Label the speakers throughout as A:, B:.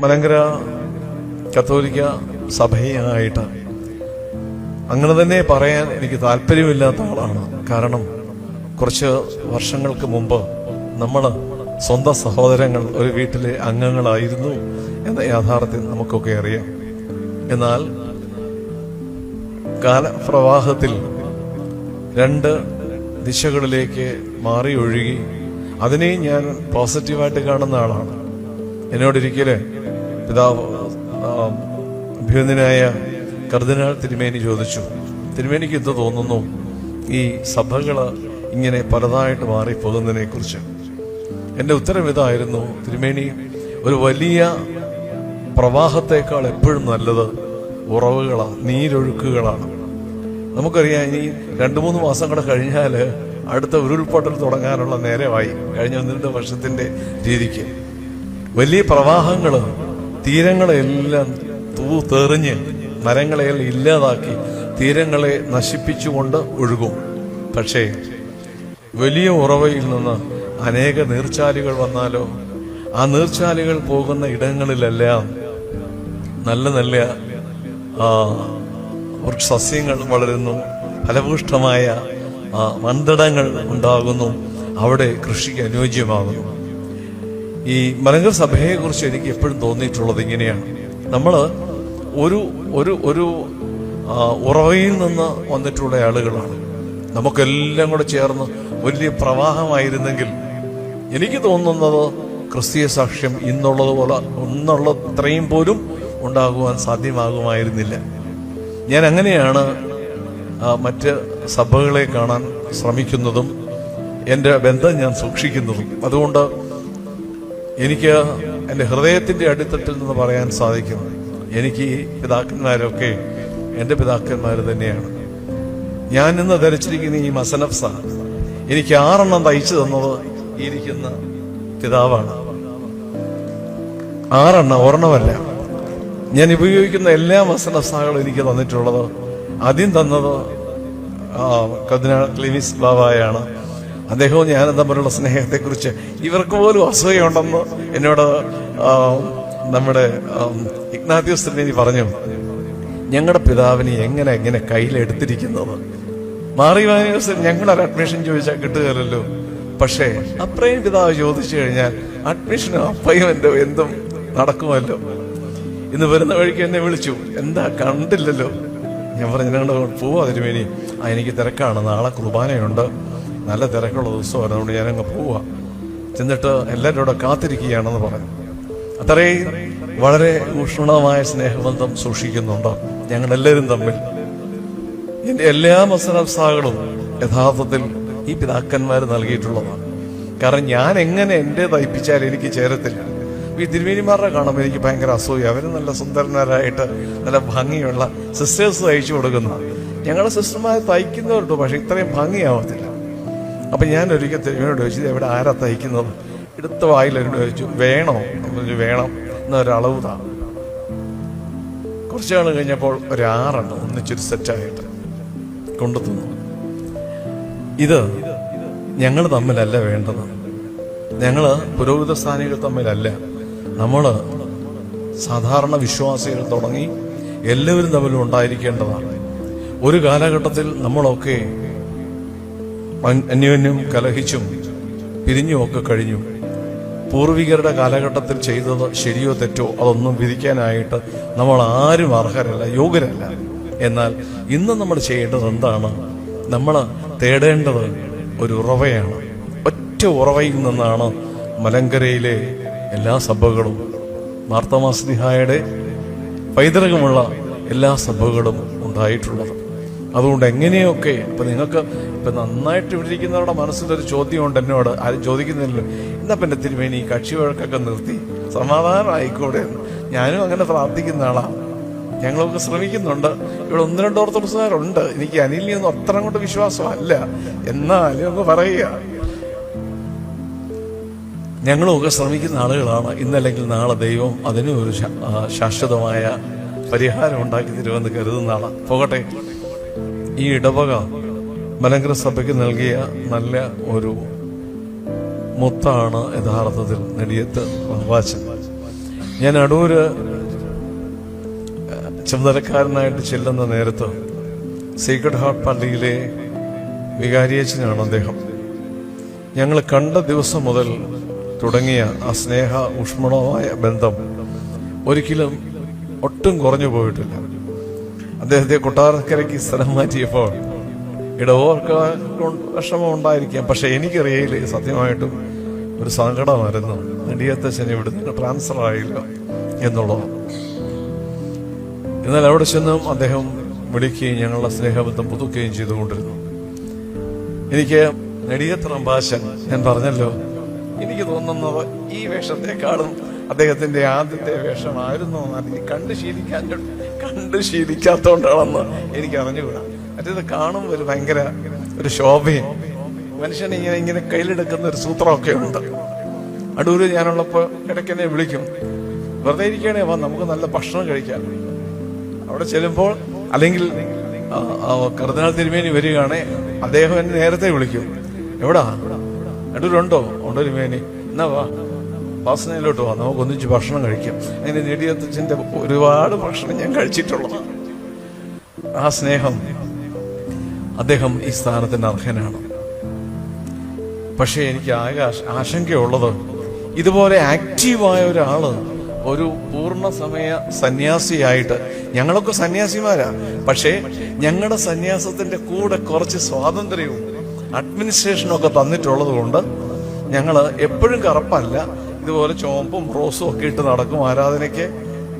A: മലങ്കര കത്തോലിക്ക സഭയായിട്ട് അങ്ങനെ തന്നെ പറയാൻ എനിക്ക് താല്പര്യമില്ലാത്ത ആളാണ്. കാരണം കുറച്ച് വർഷങ്ങൾക്ക് മുമ്പ് നമ്മൾ സ്വന്തം സഹോദരങ്ങൾ ഒരു വീട്ടിലെ അംഗങ്ങളായിരുന്നു എന്ന യാഥാർത്ഥ്യം നമുക്കൊക്കെ അറിയാം. എന്നാൽ കാലപ്രവാഹത്തിൽ രണ്ട് ദിശകളിലേക്ക് മാറി ഒഴുകി അതിനെയും ഞാൻ പോസിറ്റീവായിട്ട് കാണുന്ന ആളാണ്. എന്നോടൊരിക്കൽ പിതാവ് ആ, അഭ്യുന്നനായ കർദിനാൾ തിരുമേനി ചോദിച്ചു തിരുമേനിക്ക് എന്ത് തോന്നുന്നു? ഈ സഭകൾ ഇങ്ങനെ പലതായിട്ട് മാറിപ്പോകുന്നതിനെ കുറിച്ച് എന്റെ ഉത്തരം ഇതായിരുന്നു തിരുമേനി ഒരു വലിയ പ്രവാഹത്തേക്കാൾ എപ്പോഴും നല്ലത് ഉറവുകളാണ് നീരൊഴുക്കുകളാണ്. നമുക്കറിയാം ഇനി രണ്ടു മൂന്ന് മാസം കൂടെ കഴിഞ്ഞാൽ അടുത്ത ഉരുൾപൊട്ടൽ തുടങ്ങാനുള്ള നേരമായി കഴിഞ്ഞ ഒന്ന് രണ്ട് വർഷത്തിന്റെ രീതിക്ക്. വലിയ പ്രവാഹങ്ങൾ തീരങ്ങളെല്ലാം തൂത്തെറിഞ്ഞ് മരങ്ങളെല്ലാം ഇല്ലാതാക്കി തീരങ്ങളെ നശിപ്പിച്ചുകൊണ്ട് ഒഴുകും. പക്ഷേ വലിയ ഉറവയിൽ നിന്ന് അനേക നീർച്ചാലുകൾ വന്നാലോ? ആ നീർച്ചാലുകൾ പോകുന്ന ഇടങ്ങളിലെല്ലാം നല്ല നല്ല സസ്യങ്ങൾ വളരുന്നു. ഫലഭൂഷ്ടമായ മന്ദിടങ്ങൾ ഉണ്ടാകുന്നു. അവിടെ കൃഷിക്ക് അനുയോജ്യമാകുന്നു. ഈ മലങ്കർ സഭയെ കുറിച്ച് എനിക്ക് എപ്പോഴും തോന്നിയിട്ടുള്ളത് ഇങ്ങനെയാണ്. നമ്മൾ ഒരു ഒരു ഒരു ഉറവയിൽ നിന്ന് വന്നിട്ടുള്ള ആളുകളാണ്. നമുക്കെല്ലാം കൂടെ ചേർന്ന് വലിയ പ്രവാഹമായിരുന്നെങ്കിൽ എനിക്ക് തോന്നുന്നത് ക്രിസ്തീയ സാക്ഷ്യം ഇന്നുള്ളതുപോലെ ഒന്നുള്ള ഇത്രയും പോലും ഉണ്ടാകുവാൻ സാധ്യമാകുമായിരുന്നില്ല. ഞാൻ അങ്ങനെയാണ് മറ്റ് സഭകളെ കാണാൻ ശ്രമിക്കുന്നതും എന്റെ ബന്ധം ഞാൻ സൂക്ഷിക്കുന്നതും. അതുകൊണ്ട് എനിക്ക് എന്റെ ഹൃദയത്തിന്റെ അടിത്തട്ടിൽ നിന്ന് പറയാൻ സാധിക്കും എനിക്ക് ഈ പിതാക്കന്മാരൊക്കെ എന്റെ പിതാക്കന്മാർ തന്നെയാണ്. ഞാൻ ഇന്ന് ധരിച്ചിരിക്കുന്ന ഈ മസനഫ്സ എനിക്ക് ആറെണ്ണം തയ്ച്ചു തന്നത് ഇരിക്കുന്ന പിതാവാണ്. ആറെണ്ണം ഒരെണ്ണമല്ല. ഞാൻ ഉപയോഗിക്കുന്ന എല്ലാ മസനഫ്സാകളും എനിക്ക് തന്നിട്ടുള്ളത് ആദ്യം തന്നത് ആ, കർദിനാൾ ക്ലിമിസ് ബാബായാണ് അദ്ദേഹവും ഞാനും തമ്മിലുള്ള സ്നേഹത്തെക്കുറിച്ച് ഇവർക്ക് പോലും അസൂയുണ്ടെന്ന് എന്നോട് നമ്മുടെ ഇഗ്നാത്യോസ് തിരുമേനി പറഞ്ഞു. ഞങ്ങളുടെ പിതാവിനെ എങ്ങനെ എങ്ങനെ കയ്യിലെടുത്തിരിക്കുന്നത്? മാറി വാനിയോസ് ഞങ്ങളൊരു അഡ്മിഷൻ ചോദിച്ചാൽ കിട്ടുകയല്ലോ പക്ഷേ അത്രയും പിതാവ് ചോദിച്ചു കഴിഞ്ഞാൽ അഡ്മിഷനും അപ്പയും എന്തോ എന്തും നടക്കുമല്ലോ. ഇന്ന് വരുന്ന വഴിക്ക് എന്നെ വിളിച്ചു. എന്താ കണ്ടില്ലല്ലോ? ഞാൻ പറഞ്ഞു ഞങ്ങളുടെ പോവാ ആ എനിക്ക് തിരക്കാണ്. നാളെ കുർബാനയുണ്ട്. നല്ല തിരക്കുള്ള ദിവസമായിരുന്നു അതുകൊണ്ട് ഞാനങ്ങ് പോവാ. ചെന്നിട്ട് എല്ലാവരും കൂടെ കാത്തിരിക്കുകയാണെന്ന് പറഞ്ഞു. അത്രയും വളരെ ഊഷ്മളമായ സ്നേഹബന്ധം സൂക്ഷിക്കുന്നുണ്ട്? ഞങ്ങൾ എല്ലാവരും തമ്മിൽ. എന്റെ എല്ലാ മസനഫ്സാകളും യഥാർത്ഥത്തിൽ ഈ പിതാക്കന്മാർ നൽകിയിട്ടുള്ളതാണ്. കാരണം ഞാൻ എങ്ങനെ എന്റെ തയ്പ്പിച്ചാൽ എനിക്ക് ചേരത്തില്ല. ഈ തിരുമേനിമാരുടെ കാണുമ്പോൾ എനിക്ക് ഭയങ്കര അസൂയ. അവർ നല്ല സുന്ദരന്മാരായിട്ട് നല്ല ഭംഗിയുള്ള സിസ്റ്റേഴ്സ് തയ്ച്ചു കൊടുക്കുന്ന. ഞങ്ങളുടെ സിസ്റ്റർമാർ തയ്ക്കുന്നവരുണ്ട് പക്ഷെ ഇത്രയും ഭംഗിയാവത്തില്ല. അപ്പൊ ഞാൻ ഒരിക്കൽ തിരുമേനോട് ചോദിച്ചത് എവിടെ ആരാ തയ്ക്കുന്നത്? എടുത്ത എന്നോട് ചോദിച്ചു വേണോ? പറഞ്ഞു, വേണം. എന്നൊരളവ് താ. കുറച്ചു നാൾ കഴിഞ്ഞപ്പോൾ ഒരാറുണ്ട് ഒന്നിച്ചൊരു സെറ്റായിട്ട് കൊണ്ടുത്തുന്നു ഇത് ഞങ്ങൾ തമ്മിലല്ല വേണ്ടത്. ഞങ്ങൾ പുരോഹിത സ്ഥാനികൾ തമ്മിലല്ല. നമ്മൾ സാധാരണ വിശ്വാസികൾ തുടങ്ങി എല്ലാവരും തമ്മിലും ഉണ്ടായിരിക്കേണ്ടതാണ്. ഒരു കാലഘട്ടത്തിൽ നമ്മളൊക്കെ അന്യോന്യം കലഹിച്ചും പിരിഞ്ഞുമൊക്കെ കഴിഞ്ഞു. പൂർവികരുടെ കാലഘട്ടത്തിൽ ചെയ്തത് ശരിയോ തെറ്റോ അതൊന്നും വിധിക്കാനായിട്ട് നമ്മൾ ആരും അർഹരല്ല യോഗ്യരല്ല. എന്നാൽ ഇന്ന് നമ്മൾ ചെയ്യേണ്ടത് എന്താണ്? നമ്മൾ തേടേണ്ടത് ഒരു ഉറവയാണ്. ഒറ്റ ഉറവയിൽ നിന്നാണ് മലങ്കരയിലെ എല്ലാ സഭകളും മാർത്തമാസ്നിഹായുടെ പൈതൃകമുള്ള എല്ലാ സഭകളും ഉണ്ടായിട്ടുള്ളത്. അതുകൊണ്ട് എങ്ങനെയൊക്കെ ഇപ്പൊ നിങ്ങൾക്ക് ഇപ്പൊ നന്നായിട്ട് ഇവിടെ ഇരിക്കുന്നവരുടെ മനസ്സിലൊരു ചോദ്യമുണ്ട് എന്നോട്. ആരും ചോദിക്കുന്നില്ലല്ലോ. എന്നാ പിന്നെ തിരുമേനി ഈ കക്ഷി വഴക്കൊക്കെ നിർത്തി. സമാധാനമായിക്കോടെ എന്ന്. ഞാനും അങ്ങനെ പ്രാർത്ഥിക്കുന്ന ആളാണ് ഞങ്ങളൊക്കെ ശ്രമിക്കുന്നുണ്ട്. ഇവിടെ ഒന്ന് രണ്ട് ഓർത്തഡോക്സുകാരുണ്ട്. എനിക്ക് അനിലിയൊന്നും അത്ര കൊണ്ട് വിശ്വാസമല്ല. എന്നാലും ഒന്ന് പറയുക. ഞങ്ങളുമൊക്കെ ശ്രമിക്കുന്ന ആളുകളാണ്. ഇന്നല്ലെങ്കിൽ നാളെ ദൈവം അതിനും ഒരു ശാശ്വതമായ പരിഹാരം ഉണ്ടാക്കി തരുമെന്ന് കരുതുന്ന ആളാണ് പോകട്ടെ. ഈ ഇടവക മലങ്കര സഭയ്ക്ക് നൽകിയ നല്ല ഒരു മുത്താണ് യഥാർത്ഥത്തിൽ നെടിയത്ത് വാച്ചൻ ഞാൻ അടൂര് ചുമതലക്കാരനായിട്ട് ചെല്ലുന്ന നേരത്ത് സീക്രട്ട് ഹാർട്ട് പള്ളിയിലെ വികാരിയച്ചനാണ് അദ്ദേഹം. ഞങ്ങൾ കണ്ട ദിവസം മുതൽ തുടങ്ങിയ ആ സ്നേഹ ഊഷ്മളമായ ബന്ധം ഒരിക്കലും ഒട്ടും കുറഞ്ഞു പോയിട്ടില്ല. അദ്ദേഹത്തെ കൊട്ടാരക്കരയ്ക്ക് സ്ഥലം മാറ്റിയപ്പോൾ ഇടവർക്ക് വിഷമം ഉണ്ടായിരിക്കാം. പക്ഷെ എനിക്കറിയില്ല സത്യമായിട്ടും ഒരു സങ്കടമായിരുന്നു. നെടിയത്തച്ഛൻ ഇവിടുന്ന് ട്രാൻസ്ഫർ ആയില്ല എന്നുള്ളത്. എന്നാൽ അവിടെ ചെന്നും അദ്ദേഹം വിളിക്കുകയും ഞങ്ങളുടെ സ്നേഹബന്ധം പുതുക്കുകയും ചെയ്തുകൊണ്ടിരുന്നു. എനിക്ക് നെടിയത്ര ഭാഷൻ ഞാൻ പറഞ്ഞല്ലോ എനിക്ക് തോന്നുന്നത് ഈ വേഷത്തെക്കാളും അദ്ദേഹത്തിന്റെ ആദ്യത്തെ വേഷമായിരുന്നു കണ്ടു ശീലിക്കാൻ കണ്ടു ശീലിക്കാത്തോണ്ടാണെന്ന് എനിക്ക് അറിഞ്ഞുകൂടാ. മറ്റേത് കാണുമ്പോൾ ഒരു ഭയങ്കര ഒരു ശോഭയും. മനുഷ്യൻ ഇങ്ങനെ ഇങ്ങനെ കയ്യിലെടുക്കുന്ന ഒരു സൂത്രമൊക്കെ ഉണ്ട്. അടൂര് ഞാനുള്ളപ്പോൾ ഇടയ്ക്കെന്നെ വിളിക്കും. വെറുതെ ഇരിക്കണേ വാ നമുക്ക് നല്ല ഭക്ഷണം കഴിക്കാം. അവിടെ ചെല്ലുമ്പോൾ അല്ലെങ്കിൽ കർദിനാൾ തിരുമേനി വരികയാണെ അദ്ദേഹം എന്നെ നേരത്തെ വിളിക്കും. എവിടാ? അടൂരുണ്ടോ? ഉണ്ടോ തിരുമേനി? എന്നാ വാ. വാസനയിലോട്ട് വാ. നമുക്ക് ഒന്നിച്ച് ഭക്ഷണം കഴിക്കാം. അങ്ങനെ നെടിയത്തച്ഛന്റെ ഒരുപാട് ഭക്ഷണം ഞാൻ കഴിച്ചിട്ടുള്ളതാണ് ആ സ്നേഹം അദ്ദേഹം ഈ സ്ഥാനത്തിന് അർഹനാണ്. പക്ഷേ എനിക്ക് ആകെ ആശ- ആശങ്കയുള്ളത് ഇതുപോലെ ആക്റ്റീവായ ഒരാൾ ഒരു പൂർണ സമയ സന്യാസിയായിട്ട് ഞങ്ങളൊക്കെ സന്യാസിമാരാ. പക്ഷേ ഞങ്ങളുടെ സന്യാസത്തിന്റെ കൂടെ കുറച്ച് സ്വാതന്ത്ര്യവും അഡ്മിനിസ്ട്രേഷനും ഒക്കെ തന്നിട്ടുള്ളത് കൊണ്ട് ഞങ്ങൾ എപ്പോഴും കറപ്പല്ല. ഇതുപോലെ ചോമ്പും റോസും ഒക്കെ ഇട്ട് നടക്കും. ആരാധനയ്ക്ക്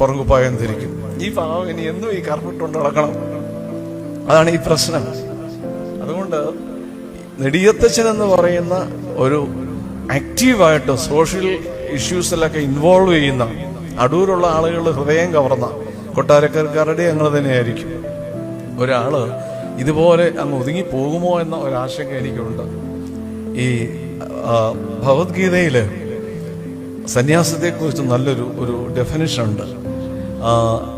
A: പുറകുപ്പായം ധരിക്കും ഈ പാവം ഇനി എന്നും ഈ കറുപ്പിട്ടുകൊണ്ട് നടക്കണം? അതാണ് ഈ പ്രശ്നം. അതുകൊണ്ട് നെടിയത്തച്ഛൻ എന്ന് പറയുന്ന ഒരു ആക്റ്റീവായിട്ട് സോഷ്യൽ ഇഷ്യൂസിലൊക്കെ ഇൻവോൾവ് ചെയ്യുന്ന അടൂരുള്ള ആളുകളുടെ ഹൃദയം കവർന്ന കൊട്ടാരക്കാരുടെ ഞങ്ങൾ തന്നെയായിരിക്കും. ഒരാൾ ഇതുപോലെ അങ്ങ് ഒതുങ്ങി പോകുമോ എന്ന ഒരാശങ്ക എനിക്കുണ്ട്. ഈ ഭഗവത്ഗീതയിൽ സന്യാസത്തെക്കുറിച്ച് നല്ലൊരു ഒരു ഡെഫിനിഷൻ ഉണ്ട്.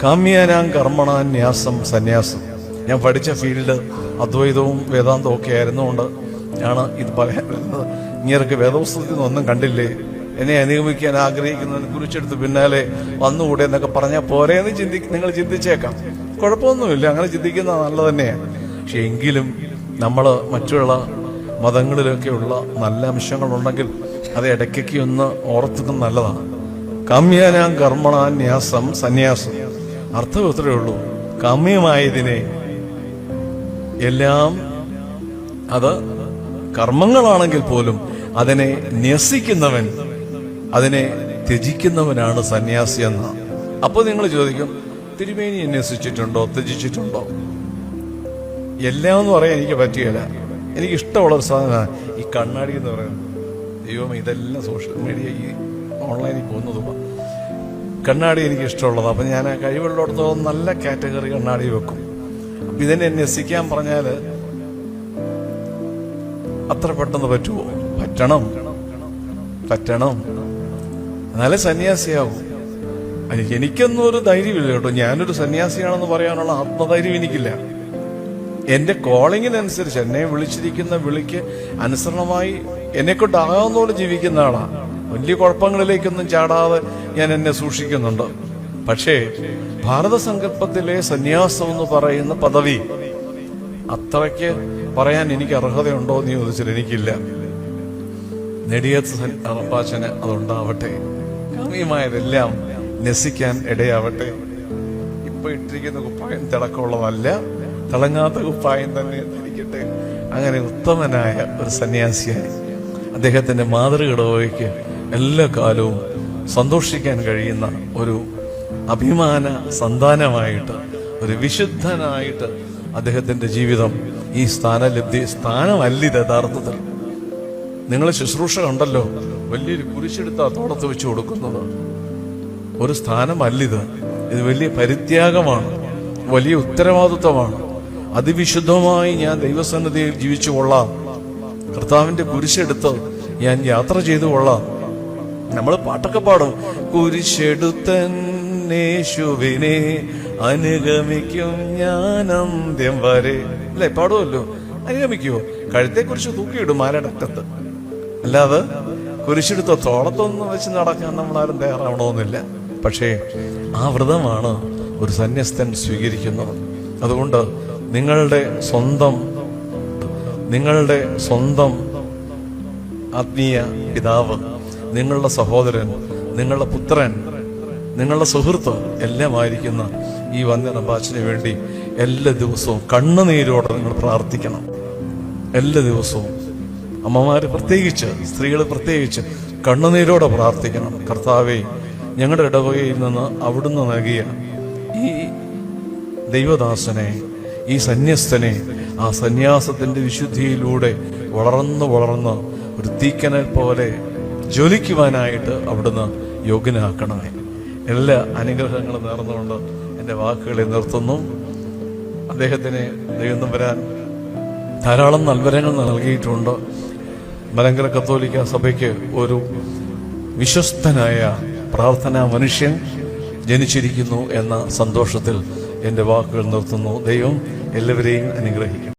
A: കാമ്യാനാം കർമ്മണാൻ ന്യാസം സന്യാസം. ഞാൻ പഠിച്ച ഫീൽഡ് അദ്വൈതവും വേദാന്തവും ഒക്കെ ആയിരുന്നുകൊണ്ട് ആണ് ഇത് പറയാൻ വരുന്നത്. ഇങ്ങനെയൊക്കെ വേദപുസ്തകത്തിൽ നിന്നൊന്നും കണ്ടില്ലേ? എന്നെ അനുഗമിക്കാൻ ആഗ്രഹിക്കുന്നതിനെ കുറിച്ചെടുത്ത് പിന്നാലെ വന്നുകൂടെ എന്നൊക്കെ പറഞ്ഞാൽ പോരേന്ന് ചിന്തി നിങ്ങൾ ചിന്തിച്ചേക്കാം. കുഴപ്പമൊന്നുമില്ല അങ്ങനെ ചിന്തിക്കുന്ന നല്ലത് തന്നെയാണ്. പക്ഷെ എങ്കിലും നമ്മൾ മറ്റുള്ള മതങ്ങളിലൊക്കെയുള്ള നല്ല അംശങ്ങളുണ്ടെങ്കിൽ അത് ഇടയ്ക്കൊക്കെ ഒന്ന് ഓർത്തുന്നത് നല്ലതാണ്. കാമ്യാനാം കർമ്മണാന്യാസം സന്യാസം. അർത്ഥം ഇത്രയേ ഉള്ളൂ. കാമ്യമായതിനെ എല്ലാം അത് കർമ്മങ്ങളാണെങ്കിൽ പോലും അതിനെ ന്യസിക്കുന്നവൻ അതിനെ ത്യജിക്കുന്നവനാണ് സന്യാസി എന്ന. അപ്പോൾ നിങ്ങൾ ചോദിക്കും തിരുമേനി ന്യസിച്ചിട്ടുണ്ടോ? ത്യജിച്ചിട്ടുണ്ടോ? എല്ലാം എന്ന് പറയാൻ എനിക്ക് പറ്റുകയില്ല. എനിക്ക് ഇഷ്ടമുള്ള ഒരു സാധനമാണ് ഈ കണ്ണാടി എന്ന് പറയുന്നത്. ദൈവം ഇതെല്ലാം സോഷ്യൽ മീഡിയ ഈ ഓൺലൈനിൽ പോകുന്നതും കണ്ണാടി എനിക്ക് ഇഷ്ടമുള്ളത്. അപ്പം ഞാൻ ആ കഴിവുള്ളിടത്തോളം നല്ല കാറ്റഗറി കണ്ണാടി വെക്കും. അപ്പം ഇതിനെ ന്യസിക്കാൻ പറഞ്ഞാൽ അത്ര പെട്ടെന്ന് പറ്റുമോ പറ്റണം. പറ്റണം. എന്നാലേ സന്യാസിയാവും. എനിക്കൊന്നും ഒരു ധൈര്യമില്ല കേട്ടോ. ഞാനൊരു സന്യാസിയാണെന്ന് പറയാനുള്ള ആത്മധൈര്യം എനിക്കില്ല. എന്റെ കോളിങ്ങിനനുസരിച്ച് എന്നെ വിളിച്ചിരിക്കുന്ന വിളിക്ക് അനുസരണമായി എന്നെ കൊണ്ടാകാവുന്നതോടെ ജീവിക്കുന്ന ആളാ വലിയ കുഴപ്പങ്ങളിലേക്കൊന്നും ചാടാതെ ഞാൻ എന്നെ സൂക്ഷിക്കുന്നുണ്ട്. പക്ഷേ ഭാരത സങ്കല്പത്തിലെ സന്യാസം എന്ന് പറയുന്ന പദവി അത്രയ്ക്ക് പറയാൻ എനിക്ക് അർഹതയുണ്ടോ എന്ന് ചോദിച്ചാൽ എനിക്കില്ല. നെടിയ അറപ്പാച്ചന് അതുണ്ടാവട്ടെ. കാമ്യമായതെല്ലാം നസിക്കാൻ ഇടയാവട്ടെ. ഇപ്പൊ ഇട്ടിരിക്കുന്ന കുപ്പായം തിളക്കമുള്ളതല്ല തിളങ്ങാത്ത കുപ്പായം തന്നെ ധരിക്കട്ടെ. അങ്ങനെ ഉത്തമനായ ഒരു സന്യാസിയായി. അദ്ദേഹത്തിന്റെ മാതൃകടവയ്ക്ക് എല്ലാ കാലവും സന്തോഷിക്കാൻ കഴിയുന്ന ഒരു അഭിമാന സന്താനമായിട്ട് ഒരു വിശുദ്ധനായിട്ട് അദ്ദേഹത്തിന്റെ ജീവിതം ഈ സ്ഥാനലബ്ധി സ്ഥാനമല്ല യഥാർത്ഥത്തിൽ. നിങ്ങൾ ശുശ്രൂഷ കണ്ടല്ലോ വലിയൊരു കുരിശെടുത്ത് തോടത്ത് വെച്ച് കൊടുക്കുന്നത്. ഒരു സ്ഥാനമല്ലിത്. ഇത് വലിയ പരിത്യാഗമാണ് വലിയ ഉത്തരവാദിത്വമാണ്. അതിവിശുദ്ധമായി ഞാൻ ദൈവസന്നിധിയിൽ ജീവിച്ചു കൊള്ളാം. കർത്താവിന്റെ കുരിശെടുത്ത് ഞാൻ യാത്ര ചെയ്തു കൊള്ളാം. നമ്മൾ പാട്ടൊക്കെ പാടും. കുരിശെടുത്തന്നേശുവിനെ അനുഗമിക്കും ഞാൻ അന്ത്യം വരെ. അല്ലെ പാടുമല്ലോ അനുഗമിക്കുവോ? കഴുത്തെ കുറിച്ച് തൂക്കിയിടും ആരടക്കത്ത് അല്ലാതെ കുരിശെടുത്ത തോളത്തൊന്നും വെച്ച് നടക്കാൻ നമ്മൾ ആരും തയ്യാറാവണമെന്നില്ല. പക്ഷേ ആ വ്രതമാണ് ഒരു സന്യസ്തൻ സ്വീകരിക്കുന്നത്. അതുകൊണ്ട് നിങ്ങളുടെ സ്വന്തം നിങ്ങളുടെ സ്വന്തം ആത്മീയ പിതാവ് നിങ്ങളുടെ സഹോദരൻ നിങ്ങളുടെ പുത്രൻ നിങ്ങളുടെ സുഹൃത്ത് എല്ലാം ആയിരിക്കുന്ന ഈ വന്ദന വേണ്ടി എല്ലാ ദിവസവും കണ്ണുനീരോടെ നിങ്ങൾ പ്രാർത്ഥിക്കണം. എല്ലാ ദിവസവും. അമ്മമാര് പ്രത്യേകിച്ച് സ്ത്രീകൾ പ്രത്യേകിച്ച് കണ്ണുനീരോടെ പ്രാർത്ഥിക്കണം. കർത്താവെ ഞങ്ങളുടെ ഇടവകയിൽ നിന്ന് അവിടുന്ന് നൽകിയ ഈ ദൈവദാസനെ ഈ സന്യസ്തനെ ആ സന്യാസത്തിന്റെ വിശുദ്ധിയിലൂടെ വളർന്ന് വളർന്ന് ഒരു തീക്കനൽ പോലെ ജ്വലിക്കുവാനായിട്ട് അവിടുന്ന് യോഗ്യനാക്കണമേ. എല്ലാ അനുഗ്രഹങ്ങളും നേർന്നുകൊണ്ട് എന്റെ വാക്കുകളെ നിർത്തുന്നു. അദ്ദേഹത്തിന് ദൈവം വരാൻ ധാരാളം നൽവരങ്ങൾ നൽകിയിട്ടുണ്ട്. മലങ്കര കത്തോലിക്ക സഭയ്ക്ക് ഒരു വിശ്വസ്തനായ പ്രാർത്ഥനാ മനുഷ്യൻ ജനിച്ചിരിക്കുന്നു എന്ന സന്തോഷത്തിൽ എന്റെ വാക്കുകൾ നിർത്തുന്നു. ദൈവം എല്ലാവരെയും അനുഗ്രഹിക്കും.